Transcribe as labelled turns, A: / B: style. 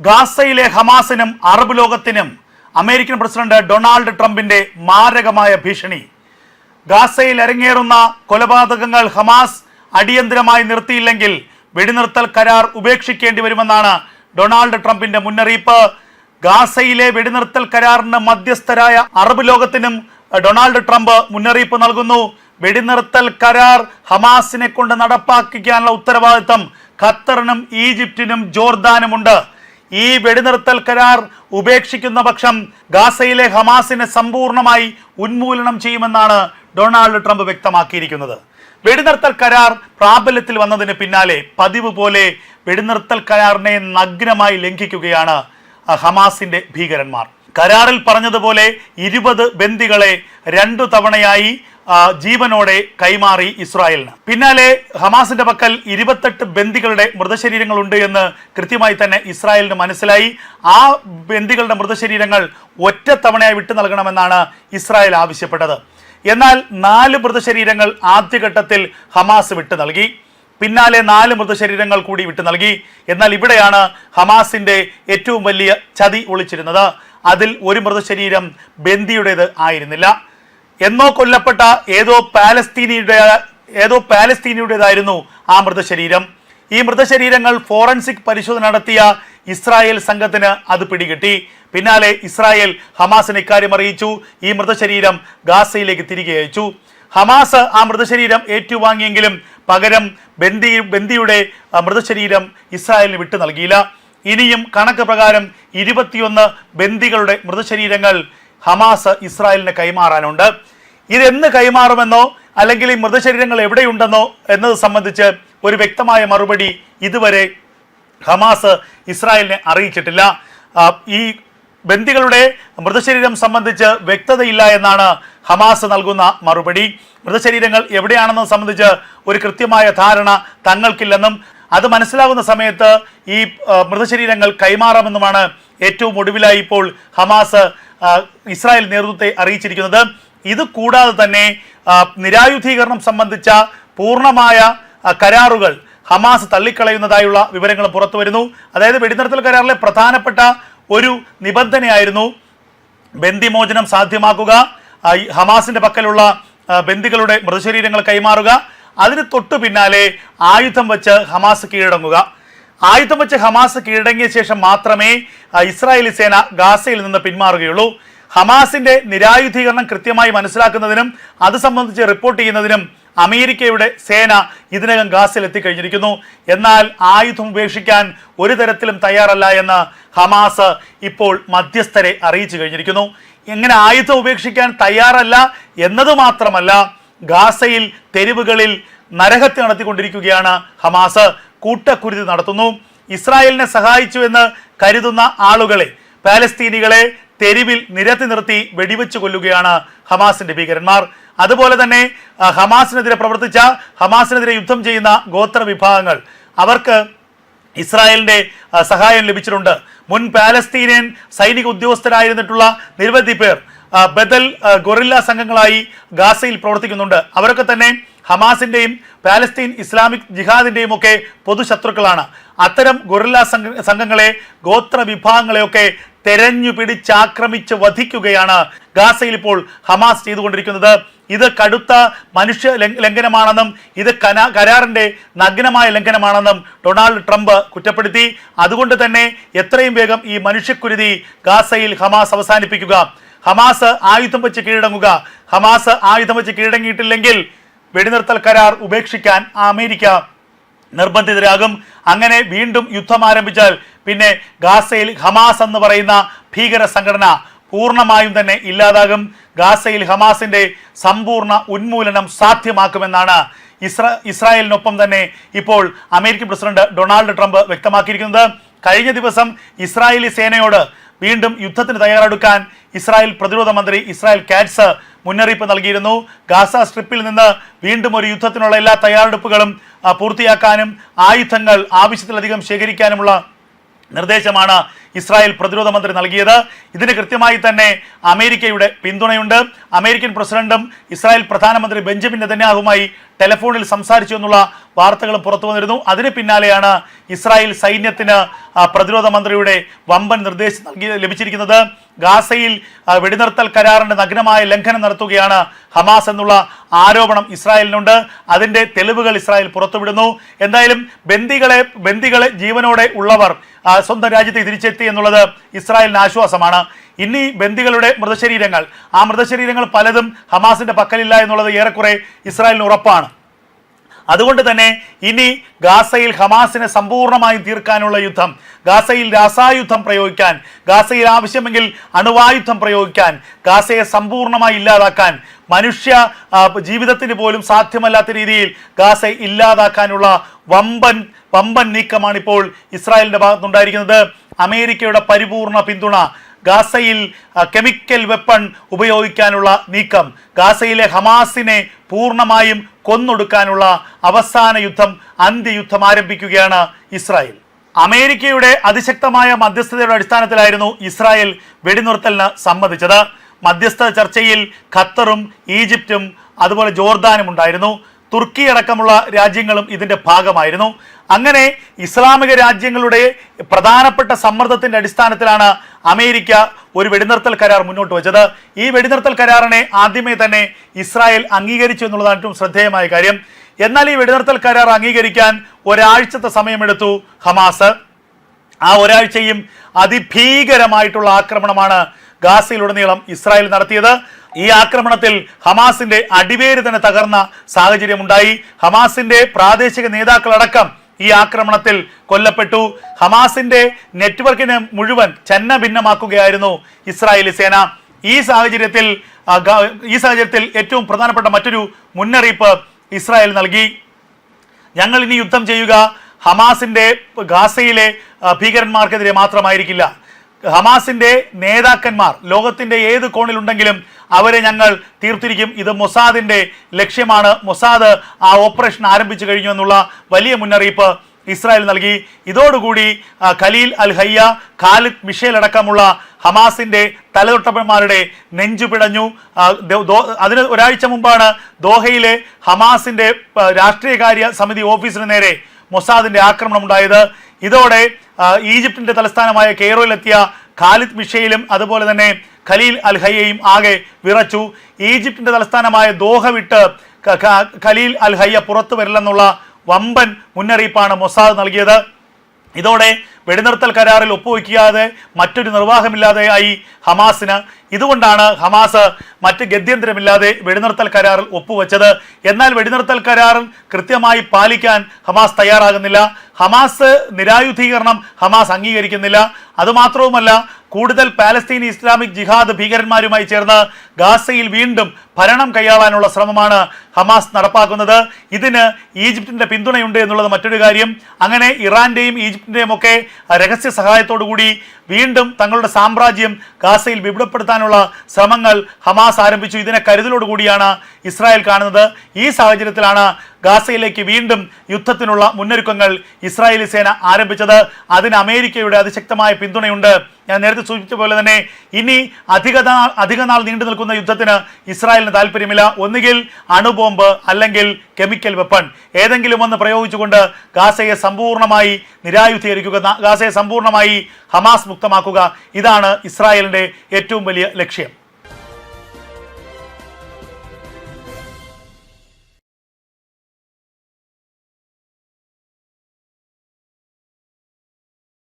A: ഗാസയിലെ ഹമാസിനും അറബ് ലോകത്തിനും അമേരിക്കൻ പ്രസിഡന്റ് ഡൊണാൾഡ് ട്രംപിന്റെ മാരകമായ ഭീഷണി. ഗാസയിൽ അരങ്ങേറുന്ന കൊലപാതകങ്ങൾ ഹമാസ് അടിയന്തരമായി നിർത്തിയില്ലെങ്കിൽ വെടിനിർത്തൽ കരാർ ഉപേക്ഷിക്കേണ്ടി വരുമെന്നാണ് ഡൊണാൾഡ് ട്രംപിന്റെ മുന്നറിയിപ്പ്. ഗാസയിലെ വെടിനിർത്തൽ കരാറിന് മധ്യസ്ഥരായ അറബ് ലോകത്തിനും ഡൊണാൾഡ് ട്രംപ് മുന്നറിയിപ്പ് നൽകുന്നു. വെടിനിർത്തൽ കരാർ ഹമാസിനെ കൊണ്ട് നടപ്പാക്കിക്കാനുള്ള ഉത്തരവാദിത്തം ഖത്തറിനും ഈജിപ്തിനും ജോർദാനുമുണ്ട്. ഈ വെടിനിർത്തൽ കരാർ ഉപേക്ഷിക്കുന്ന പക്ഷം ഗാസയിലെ ഹമാസിനെ സമ്പൂർണമായി ഉന്മൂലനം ചെയ്യുമെന്നാണ് ഡൊണാൾഡ് ട്രംപ് വ്യക്തമാക്കിയിരിക്കുന്നത്. വെടിനിർത്തൽ കരാർ പ്രാബല്യത്തിൽ വന്നതിന് പിന്നാലെ പതിവ് പോലെ വെടിനിർത്തൽ കരാറിനെ നഗ്നമായി ലംഘിക്കുകയാണ് ഹമാസിന്റെ ഭീകരന്മാർ. കരാറിൽ പറഞ്ഞതുപോലെ ഇരുപത് ബന്ദികളെ രണ്ടു തവണയായി ജീവനോടെ കൈമാറി ഇസ്രായേലിന്. പിന്നാലെ ഹമാസിന്റെ പക്കൽ ഇരുപത്തെട്ട് ബന്ദികളുടെ മൃതശരീരങ്ങളുണ്ട് എന്ന് കൃത്യമായി തന്നെ ഇസ്രായേലിന് മനസ്സിലായി. ആ ബന്ദികളുടെ മൃതശരീരങ്ങൾ ഒറ്റ തവണയായി വിട്ടു നൽകണമെന്നാണ് ഇസ്രായേൽ ആവശ്യപ്പെട്ടത്. എന്നാൽ നാല് മൃതശരീരങ്ങൾ ആദ്യഘട്ടത്തിൽ ഹമാസ് വിട്ടു നൽകി. പിന്നാലെ നാല് മൃതശരീരങ്ങൾ കൂടി വിട്ടു നൽകി. എന്നാൽ ഇവിടെയാണ് ഹമാസിന്റെ ഏറ്റവും വലിയ ചതി ഒളിച്ചിരുന്നത്. അതിൽ ഒരു മൃതശരീരം ബന്ദിയുടേത് ആയിരുന്നില്ല. എന്നോ കൊല്ലപ്പെട്ട ഏതോ പാലസ്തീനിയുടെ ഏതോ പാലസ്തീനിയുടേതായിരുന്നു ആ മൃതശരീരം. ഈ മൃതശരീരങ്ങൾ ഫോറൻസിക് പരിശോധന നടത്തിയ ഇസ്രായേൽ സംഘത്തിന് അത് പിടികിട്ടി. പിന്നാലെ ഇസ്രായേൽ ഹമാസിന് ഇക്കാര്യം അറിയിച്ചു. ഈ മൃതശരീരം ഗാസയിലേക്ക് തിരികെ അയച്ചു. ഹമാസ് ആ മൃതശരീരം ഏറ്റുവാങ്ങിയെങ്കിലും പകരം ബന്ദി ബന്ദിയുടെ മൃതശരീരം ഇസ്രായേലിന് വിട്ടു നൽകിയില്ല. ഇനിയും കണക്ക് പ്രകാരം ഇരുപത്തിയൊന്ന് ബന്ദികളുടെ മൃതശരീരങ്ങൾ ഹമാസ് ഇസ്രായേലിന് കൈമാറാനുണ്ട്. ഇതെന്ന് കൈമാറുമെന്നോ അല്ലെങ്കിൽ ഈ മൃതശരീരങ്ങൾ എവിടെയുണ്ടെന്നോ എന്നത് സംബന്ധിച്ച് ഒരു വ്യക്തമായ മറുപടി ഇതുവരെ ഹമാസ് ഇസ്രായേലിനെ അറിയിച്ചിട്ടില്ല. ഈ ബന്ദികളുടെ മൃതശരീരം സംബന്ധിച്ച് വ്യക്തതയില്ല എന്നാണ് ഹമാസ് നൽകുന്ന മറുപടി. മൃതശരീരങ്ങൾ എവിടെയാണെന്ന് സംബന്ധിച്ച് ഒരു കൃത്യമായ ധാരണ തങ്ങൾക്കില്ലെന്നും അത് മനസ്സിലാകുന്ന സമയത്ത് ഈ മൃതശരീരങ്ങൾ കൈമാറാമെന്നുമാണ് ഏറ്റവും ഒടുവിലായി ഇപ്പോൾ ഹമാസ് ഇസ്രായേൽ നേതൃത്വത്തെ അറിയിച്ചിരിക്കുന്നത്. ഇത് കൂടാതെ തന്നെ നിരായുധീകരണം സംബന്ധിച്ച പൂർണമായ കരാറുകൾ ഹമാസ് തള്ളിക്കളയുന്നതായുള്ള വിവരങ്ങൾ പുറത്തു വരുന്നു. അതായത് വെടിനിർത്തൽ കരാറിലെ പ്രധാനപ്പെട്ട ഒരു നിബന്ധനയായിരുന്നു ബന്ദിമോചനം സാധ്യമാക്കുക ഹമാസിന്റെ പക്കലുള്ള ബന്ദികളുടെ മൃതശരീരങ്ങൾ കൈമാറുക അതിന് തൊട്ടു പിന്നാലെ ആയുധം വെച്ച് ഹമാസ് കീഴടങ്ങുക. ആയുധം വെച്ച് ഹമാസ് കീഴടങ്ങിയ ശേഷം മാത്രമേ ഇസ്രായേലി സേന ഗാസയിൽ നിന്ന് പിന്മാറുകയുള്ളൂ. ഹമാസിന്റെ നിരായുധീകരണം കൃത്യമായി മനസ്സിലാക്കുന്നതിനും അത് സംബന്ധിച്ച് റിപ്പോർട്ട് ചെയ്യുന്നതിനും അമേരിക്കയുടെ സേന ഇതിനകം ഗാസയിൽ എത്തിക്കഴിഞ്ഞിരിക്കുന്നു. എന്നാൽ ആയുധം ഉപേക്ഷിക്കാൻ ഒരു തരത്തിലും തയ്യാറല്ല എന്ന് ഹമാസ് ഇപ്പോൾ മധ്യസ്ഥരെ അറിയിച്ചു കഴിഞ്ഞിരിക്കുന്നു. എങ്ങനെ ആയുധം ഉപേക്ഷിക്കാൻ തയ്യാറല്ല എന്നത് മാത്രമല്ല ഗാസയിൽ തെരുവുകളിൽ നരഹത്യ നടത്തിക്കൊണ്ടിരിക്കുകയാണ് ഹമാസ്. കൂട്ടക്കുരുതി നടത്തുന്നു. ഇസ്രായേലിനെ സഹായിച്ചുവെന്ന് കരുതുന്ന ആളുകളെ പാലസ്തീനികളെ തെരുവിൽ നിരത്തി നിർത്തി വെടിവെച്ച് കൊല്ലുകയാണ് ഹമാസിന്റെ ഭീകരന്മാർ. അതുപോലെ തന്നെ ഹമാസിനെതിരെ പ്രവർത്തിച്ച ഹമാസിനെതിരെ യുദ്ധം ചെയ്യുന്ന ഗോത്ര വിഭാഗങ്ങൾ അവർക്ക് ഇസ്രായേലിന്റെ സഹായം ലഭിച്ചിട്ടുണ്ട്. മുൻ പാലസ്തീനിയൻ സൈനിക ഉദ്യോഗസ്ഥരായിരുന്നിട്ടുള്ള നിരവധി പേർ ബദൽ ഗൊറില്ല സംഘങ്ങളായി ഗാസയിൽ പ്രവർത്തിക്കുന്നുണ്ട്. അവരൊക്കെ തന്നെ ഹമാസിന്റെയും പാലസ്തീൻ ഇസ്ലാമിക് ജിഹാദിന്റെയും ഒക്കെ പൊതുശത്രുക്കളാണ്. അത്തരം ഗൊറില്ല സംഘ സംഘങ്ങളെ ഗോത്ര വിഭാഗങ്ങളെയൊക്കെ തെരഞ്ഞു പിടിച്ചാക്രമിച്ച് വധിക്കുകയാണ് ഗാസയിൽ ഇപ്പോൾ ഹമാസ് ചെയ്തുകൊണ്ടിരിക്കുന്നത്. ഇത് കടുത്ത മനുഷ്യ ലംഘനമാണെന്നും ഇത് കന കരാറിന്റെ നഗ്നമായ ലംഘനമാണെന്നും ഡൊണാൾഡ് ട്രംപ് കുറ്റപ്പെടുത്തി. അതുകൊണ്ട് തന്നെ എത്രയും വേഗം ഈ മനുഷ്യക്കുരുതി ഗാസയിൽ ഹമാസ് അവസാനിപ്പിക്കുക. ഹമാസ് ആയുധം വെച്ച് കീഴടങ്ങുക. ഹമാസ് ആയുധം വെച്ച് കീഴടങ്ങിയിട്ടില്ലെങ്കിൽ വെടിനിർത്തൽ കരാർ ഉപേക്ഷിക്കാൻ അമേരിക്ക നിർബന്ധിതരാകും. അങ്ങനെ വീണ്ടും യുദ്ധം ആരംഭിച്ചാൽ പിന്നെ ഗാസയിൽ ഹമാസ് എന്ന് പറയുന്ന ഭീകര സംഘടന പൂർണമായും തന്നെ ഇല്ലാതാകും. ഗാസയിൽ ഹമാസിന്റെ സമ്പൂർണ ഉന്മൂലനം സാധ്യമാക്കുമെന്നാണ് ഇസ്ര ഇസ്രായേലിനൊപ്പം തന്നെ ഇപ്പോൾ അമേരിക്കൻ പ്രസിഡന്റ് ഡൊണാൾഡ് ട്രംപ് വ്യക്തമാക്കിയിരിക്കുന്നത്. കഴിഞ്ഞ ദിവസം ഇസ്രായേലി സേനയോട് വീണ്ടും യുദ്ധത്തിന് തയ്യാറെടുക്കാൻ ഇസ്രായേൽ പ്രതിരോധ മന്ത്രി ഇസ്രായേൽ കാറ്റ്സ് മുന്നറിയിപ്പ് നൽകിയിരുന്നു. ഗാസ സ്ട്രിപ്പിൽ നിന്ന് വീണ്ടും ഒരു യുദ്ധത്തിനുള്ള എല്ലാ തയ്യാറെടുപ്പുകളും പൂർത്തിയാക്കാനും ആയുധങ്ങൾ ആവശ്യത്തിലധികം ശേഖരിക്കാനുമുള്ള നിർദ്ദേശമാണ് ഇസ്രായേൽ പ്രതിരോധ മന്ത്രി നൽകിയത്. ഇതിന് കൃത്യമായി തന്നെ അമേരിക്കയുടെ പിന്തുണയുണ്ട്. അമേരിക്കൻ പ്രസിഡന്റും ഇസ്രായേൽ പ്രധാനമന്ത്രി ബെഞ്ചമിൻ നെതന്യാഹുമായി ടെലിഫോണിൽ സംസാരിച്ചു എന്നുള്ള വാർത്തകളും പുറത്തു വന്നിരുന്നു. അതിന് പിന്നാലെയാണ് ഇസ്രായേൽ സൈന്യത്തിന് പ്രതിരോധ മന്ത്രിയുടെ വമ്പൻ നിർദ്ദേശം നൽകി ലഭിച്ചിരിക്കുന്നത്. ഗാസയിൽ വെടിനിർത്തൽ കരാറിന്റെ നഗ്നമായ ലംഘനം നടത്തുകയാണ് ഹമാസ് എന്നുള്ള ആരോപണം ഇസ്രായേലിനുണ്ട്. അതിന്റെ തെളിവുകൾ ഇസ്രായേൽ പുറത്തുവിടുന്നു. എന്തായാലും ബന്ദികളെ ബന്ദികളെ ജീവനോടെ ഉള്ളവർ സ്വന്തം രാജ്യത്ത് തിരിച്ചെത്തി എന്നുള്ളത് ഇസ്രായേലിന് ആശ്വാസമാണ്. ഇനി ബന്ദികളുടെ മൃതശരീരങ്ങൾ ആ മൃതശരീരങ്ങൾ പലതും ഹമാസിന്റെ പക്കലില്ല എന്നുള്ളത് ഏറെക്കുറെ ഇസ്രായേലിന് ഉറപ്പാണ്. അതുകൊണ്ട് തന്നെ ഇനി ഗാസയിൽ ഹമാസിനെ സമ്പൂർണമായും തീർക്കാനുള്ള യുദ്ധം ഗാസയിൽ രാസായുദ്ധം പ്രയോഗിക്കാൻ ഗാസയിൽ ആവശ്യമെങ്കിൽ അണുവായുദ്ധം പ്രയോഗിക്കാൻ ഗാസയെ സമ്പൂർണമായി ഇല്ലാതാക്കാൻ മനുഷ്യ ജീവിതത്തിന് പോലും സാധ്യമല്ലാത്ത രീതിയിൽ ഗാസ ഇല്ലാതാക്കാനുള്ള വമ്പൻ വമ്പൻ നീക്കമാണ് ഇപ്പോൾ ഇസ്രായേലിന്റെ ഭാഗത്തുണ്ടായിരിക്കുന്നത് അമേരിക്കയുടെ പരിപൂർണ പിന്തുണ ഗാസയിൽ കെമിക്കൽ വെപ്പൺ ഉപയോഗിക്കാനുള്ള നീക്കം ഗാസയിലെ ഹമാസിനെ പൂർണമായും കൊന്നൊടുക്കാനുള്ള അവസാന യുദ്ധം അന്ത്യയുദ്ധം ആരംഭിക്കുകയാണ് ഇസ്രായേൽ. അമേരിക്കയുടെ അതിശക്തമായ മധ്യസ്ഥതയുടെ അടിസ്ഥാനത്തിലായിരുന്നു ഇസ്രായേൽ വെടിനിർത്തലിന് സമ്മതിച്ചത്. മധ്യസ്ഥ ചർച്ചയിൽ ഖത്തറും ഈജിപ്തും അതുപോലെ ജോർദാനും ഉണ്ടായിരുന്നു. തുർക്കി അടക്കമുള്ള രാജ്യങ്ങളും ഇതിന്റെ ഭാഗമായിരുന്നു. അങ്ങനെ ഇസ്ലാമിക രാജ്യങ്ങളുടെ പ്രധാനപ്പെട്ട സമ്മർദ്ദത്തിന്റെ അടിസ്ഥാനത്തിലാണ് അമേരിക്ക ഒരു വെടിനിർത്തൽ കരാർ മുന്നോട്ട് വെച്ചത്. ഈ വെടിനിർത്തൽ കരാറിനെ ആദ്യമേ തന്നെ ഇസ്രായേൽ അംഗീകരിച്ചു എന്നുള്ളതാണ് ഏറ്റവും ശ്രദ്ധേയമായ കാര്യം. എന്നാൽ ഈ വെടിനിർത്തൽ കരാർ അംഗീകരിക്കാൻ ഒരാഴ്ചത്തെ സമയമെടുത്തു ഹമാസ്. ആ ഒരാഴ്ചയും അതിഭീകരമായിട്ടുള്ള ആക്രമണമാണ് ഗാസയിലുടനീളം ഇസ്രായേൽ നടത്തിയത്. ഈ ആക്രമണത്തിൽ ഹമാസിന്റെ അടിവേര് തന്നെ തകർന്ന സാഹചര്യമുണ്ടായി. ഹമാസിന്റെ പ്രാദേശിക നേതാക്കളടക്കം ഈ ആക്രമണത്തിൽ കൊല്ലപ്പെട്ടു. ഹമാസിന്റെ നെറ്റ്വർക്കിനെ മുഴുവൻ ചെന്ന ഭിന്നമാക്കുകയായിരുന്നു ഇസ്രായേലി സേന. ഈ സാഹചര്യത്തിൽ ഈ സാഹചര്യത്തിൽ ഏറ്റവും പ്രധാനപ്പെട്ട മറ്റൊരു മുന്നറിയിപ്പ് ഇസ്രായേൽ നൽകി. ഞങ്ങൾ ഇനി യുദ്ധം ചെയ്യുക. ഹമാസിന്റെ ഗാസയിലെ ഭീകരന്മാർക്കെതിരെ മാത്രമായിരിക്കില്ല. ഹമാസിന്റെ നേതാക്കന്മാർ ലോകത്തിന്റെ ഏത് കോണിലുണ്ടെങ്കിലും അവരെ ഞങ്ങൾ തീർത്തിരിക്കും. ഇത് മൊസാദിന്റെ ലക്ഷ്യമാണ്. മൊസാദ് ആ ഓപ്പറേഷൻ ആരംഭിച്ചു കഴിഞ്ഞു എന്നുള്ള വലിയ മുന്നറിയിപ്പ് ഇസ്രായേൽ നൽകി. ഇതോടുകൂടി Khalil al Hayya Khalid Mishal അടക്കമുള്ള ഹമാസിന്റെ തലതൊട്ടപ്പന്മാരുടെ നെഞ്ചു പിടഞ്ഞു. അതിന് ഒരാഴ്ച മുമ്പാണ് ദോഹയിലെ ഹമാസിന്റെ ആ, രാഷ്ട്രീയകാര്യ സമിതി ഓഫീസിന് നേരെ മൊസാദിന്റെ ആക്രമണം ഉണ്ടായത്. ഇതോടെ ഈജിപ്തിന്റെ തലസ്ഥാനമായ കെയ്റോയിലെത്തിയ ഖാലിദ് മിഷയിലും അതുപോലെ തന്നെ ഖലീൽ അൽ ഹയ്യയും ആകെ വിറച്ചു. ഈജിപ്തിന്റെ തലസ്ഥാനമായ ദോഹ വിട്ട് ഖലീൽ അൽ ഹയ്യ പുറത്തു വരില്ലെന്നുള്ള വമ്പൻ മുന്നറിയിപ്പാണ് മൊസാദ് നൽകിയത്. ഇതോടെ വെടിനിർത്തൽ കരാറിൽ ഒപ്പുവെക്കാതെ മറ്റൊരു നിർവാഹമില്ലാതെയായി ഹമാസിന് ഇതുകൊണ്ടാണ് ഹമാസ് മറ്റ് ഗത്യന്തരമില്ലാതെ വെടിനിർത്തൽ കരാറിൽ ഒപ്പുവെച്ചത്. എന്നാൽ വെടിനിർത്തൽ കരാറിൽ കൃത്യമായി പാലിക്കാൻ ഹമാസ് തയ്യാറാകുന്നില്ല. ഹമാസ് നിരായുധീകരണം ഹമാസ് അംഗീകരിക്കുന്നില്ല. അതുമാത്രവുമല്ല കൂടുതൽ പാലസ്തീൻ ഇസ്ലാമിക് ജിഹാദ് ഭീകരന്മാരുമായി ചേർന്ന് ഗാസയിൽ വീണ്ടും ഭരണം കൈയാളാനുള്ള ശ്രമമാണ് ഹമാസ് നടപ്പാക്കുന്നത്. ഇതിന് ഈജിപ്തിന്റെ പിന്തുണയുണ്ട് എന്നുള്ളത് മറ്റൊരു കാര്യം. അങ്ങനെ ഇറാന്റെയും ഈജിപ്തിന്റെയും ഒക്കെ രഹസ്യ സഹായത്തോടു കൂടി വീണ്ടും തങ്ങളുടെ സാമ്രാജ്യം ഗാസയിൽ വിപുലപ്പെടുത്താനുള്ള ശ്രമങ്ങൾ ഹമാസ് ആരംഭിച്ചു. ഇതിനെ കരുതലോടുകൂടിയാണ് ഇസ്രായേൽ കാണുന്നത്. ഈ സാഹചര്യത്തിലാണ് ഗാസയിലേക്ക് വീണ്ടും യുദ്ധത്തിനുള്ള മുന്നൊരുക്കങ്ങൾ ഇസ്രായേലി സേന ആരംഭിച്ചത്. അതിന് അമേരിക്കയുടെ അതിശക്തമായ പിന്തുണയുണ്ട്. ഞാൻ നേരത്തെ സൂചിപ്പിച്ച പോലെ തന്നെ ഇനി അധിക അധിക നാൾ നീണ്ടു നിൽക്കുന്ന യുദ്ധത്തിന് ഇസ്രായേലിന് താല്പര്യമില്ല. ഒന്നുകിൽ അണുബോംബ് അല്ലെങ്കിൽ കെമിക്കൽ വെപ്പൺ. ഏതെങ്കിലും ഒന്ന് പ്രയോഗിച്ചുകൊണ്ട് ഗാസയെ സമ്പൂർണമായി നിരായുധീകരിക്കുക ഗാസയെ സമ്പൂർണമായി ഹമാസ് മുക്തമാക്കുക. ഇതാണ് ഇസ്രായേലിന്റെ ഏറ്റവും വലിയ ലക്ഷ്യം.